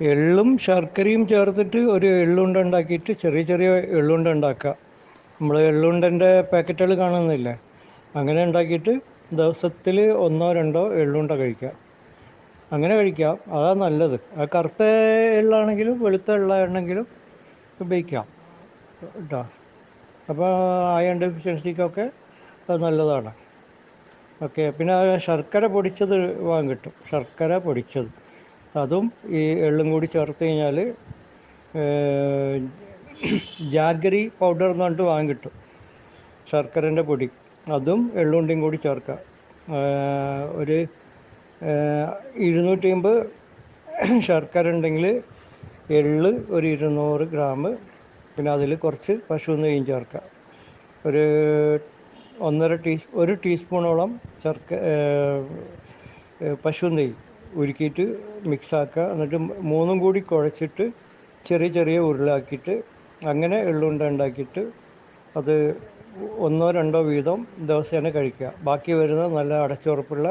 എള്ളും ശർക്കരയും ചേർത്തിട്ട് ഒരു എള്ളുണ്ട ഉണ്ടാക്കിയിട്ട് ചെറിയ ചെറിയ എള്ളുണ്ട ഉണ്ടാക്കുക. നമ്മൾ എള്ളുണ്ടന്റെ പാക്കറ്റുകൾ കാണുന്നില്ലേ? അങ്ങനെ ഉണ്ടാക്കിയിട്ട് ദിവസത്തിൽ ഒന്നോ രണ്ടോ എള്ളുണ്ട കഴിക്കുക. അങ്ങനെ കഴിക്കാം. അതാണ് നല്ലത്. ആ കറുത്ത എള്ളാണെങ്കിലും വെളുത്ത എള്ളാണെങ്കിലും ഉപയോഗിക്കാം. കേട്ടോ. അപ്പോൾ അയൺ ഡെഫിഷ്യൻസിക്കൊക്കെ അത് നല്ലതാണ്. ഓക്കെ. പിന്നെ ശർക്കര പൊടിച്ചത് വാങ്ങാൻ കിട്ടും ശർക്കര പൊടിച്ചത്. അതും ഈ എള്ളും കൂടി ചേർത്ത് കഴിഞ്ഞാൽ ജാഗരി പൗഡർ എന്ന് പറഞ്ഞിട്ട് വാങ്ങി കിട്ടും. ശർക്കരന്റെ പൊടി. അതും എള്ളുണ്ടിയും കൂടി ചേർക്കുക ഒരു ഇരുന്നൂറ്റി അമ്പത് ശർക്കര ഉണ്ടെങ്കിൽ എള്ള് ഒരു ഇരുന്നൂറ് ഗ്രാം. പിന്നെ അതിൽ കുറച്ച് പശു നെയ്യും ചേർക്കുക ഒരു ഒന്നര ടീ ഒരു ടീസ്പൂണോളം ശർക്ക പശു നെയ്യ് ഉരുക്കിയിട്ട് മിക്സ് ആക്കുക എന്നിട്ട് മൂന്നും കൂടി കുഴച്ചിട്ട് ചെറിയ ചെറിയ ഉരുളാക്കിയിട്ട് അങ്ങനെ എള്ളുണ്ട ഉണ്ടാക്കിയിട്ട് അത് ഒന്നോ രണ്ടോ വീതം ദിവസേന കഴിക്കുക. ബാക്കി വരുന്ന നല്ല അടച്ചുറപ്പുള്ള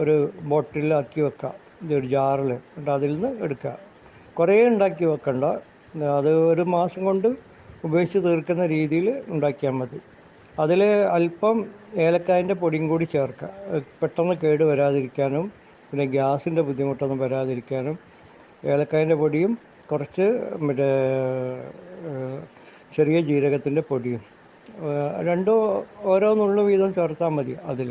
ഒരു ബോട്ടിലാക്കി വെക്കുക. ഒരു ജാറിൽ. എന്നിട്ട് അതിൽ നിന്ന് എടുക്കുക. കുറേ ഉണ്ടാക്കി വെക്കണ്ട. അത് ഒരു മാസം കൊണ്ട് ഉപയോഗിച്ച് തീർക്കുന്ന രീതിയിൽ ഉണ്ടാക്കിയാൽ മതി. അതിൽ അല്പം ഏലക്കായന്റെ പൊടിയും കൂടി ചേർക്കുക. പെട്ടെന്ന് കേട് വരാതിരിക്കാനും പിന്നെ ഗ്യാസിന്റെ ബുദ്ധിമുട്ടൊന്നും വരാതിരിക്കാനും ഏലക്കായന്റെ പൊടിയും കുറച്ച് മറ്റേ ചെറിയ ജീരകത്തിന്റെ പൊടിയും രണ്ടോ ഓരോ വീതം ചേർത്താൽ മതി അതിൽ.